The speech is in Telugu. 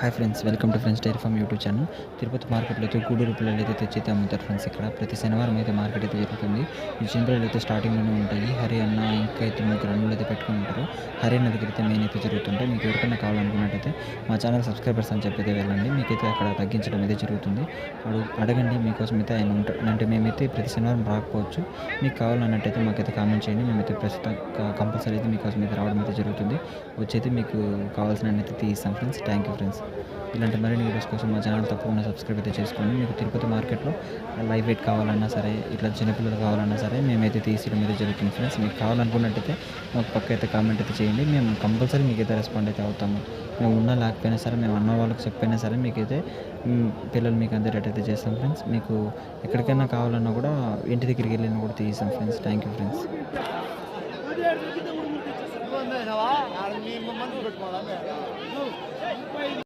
Hi friends welcome to friends diary farm YouTube channel Tirupati మార్కెట్లో అయితే గూడూరు పిల్లలు అయితే తెచ్చి అయితే అమ్ముతారు ఫ్రెండ్స్ ఇక్కడ. ప్రతి శనివారం అయితే మార్కెట్ అయితే జరుగుతుంది. ఈ చిన్న పిల్లలు అయితే స్టార్టింగ్లోనే ఉంటాయి. హరి అన్న ఇంకా అయితే ముగ్గురు అన్నులు అయితే పెట్టుకుని ఉంటారు. హరే నది దగ్గర అయితే మెయిన్ అయితే జరుగుతుంటాయి మీకు ఎవరికైనా కావాలనుకున్నట్టయితే మా ఛానల్ సబ్స్క్రైబర్స్ అని చెప్పి వెళ్ళండి. మీకైతే అక్కడ తగ్గించడం అయితే జరుగుతుంది. అడుగు అడగండి మీకోసం అయితే ఆయన ఉంటాడు అంటే మేమైతే ప్రతి శనివారం రాకపోవచ్చు. మీకు కావాలన్నట్టయితే మాకైతే కామెంట్ చేయండి. మేమైతే ప్రస్తుతం కంపల్సరీ అయితే మీకోసం అయితే రావడం అయితే జరుగుతుంది. వచ్చైతే మీకు కావాల్సిన అయితే తీస్తాం ఫ్రెండ్స్. థ్యాంక్ యూ ఫ్రెండ్స్ ఇలాంటి మరిన్ని వీడియోస్ కోసం మా ఛానల్ తప్పకుండా సబ్స్క్రైబ్ అయితే చేసుకోండి. మీకు తిరుపతి మార్కెట్లో లైవ్ వెయిట్ కావాలన్నా సరే ఇట్లా చిన్నపిల్లలు కావాలన్నా సరే మేమైతే తీసేయడం అయితే జరుగుతుంది ఫ్రెండ్స్. మీకు కావాలనుకున్నట్టయితే మాకు పక్క అయితే కామెంట్ అయితే చేయండి మేము కంపల్సరీ మీకైతే రెస్పాండ్ అయితే అవుతాము మేము ఉన్నా లేకపోయినా సరే మేము అన్న వాళ్ళకి చెప్పైనా సరే మీకైతే పిల్లలు మీకు అందే అయితే చేస్తాం ఫ్రెండ్స్ మీకు ఎక్కడికైనా కావాలన్నా కూడా ఇంటి దగ్గరికి వెళ్ళినా కూడా తీసాం ఫ్రెండ్స్ థ్యాంక్ యూ ఫ్రెండ్స్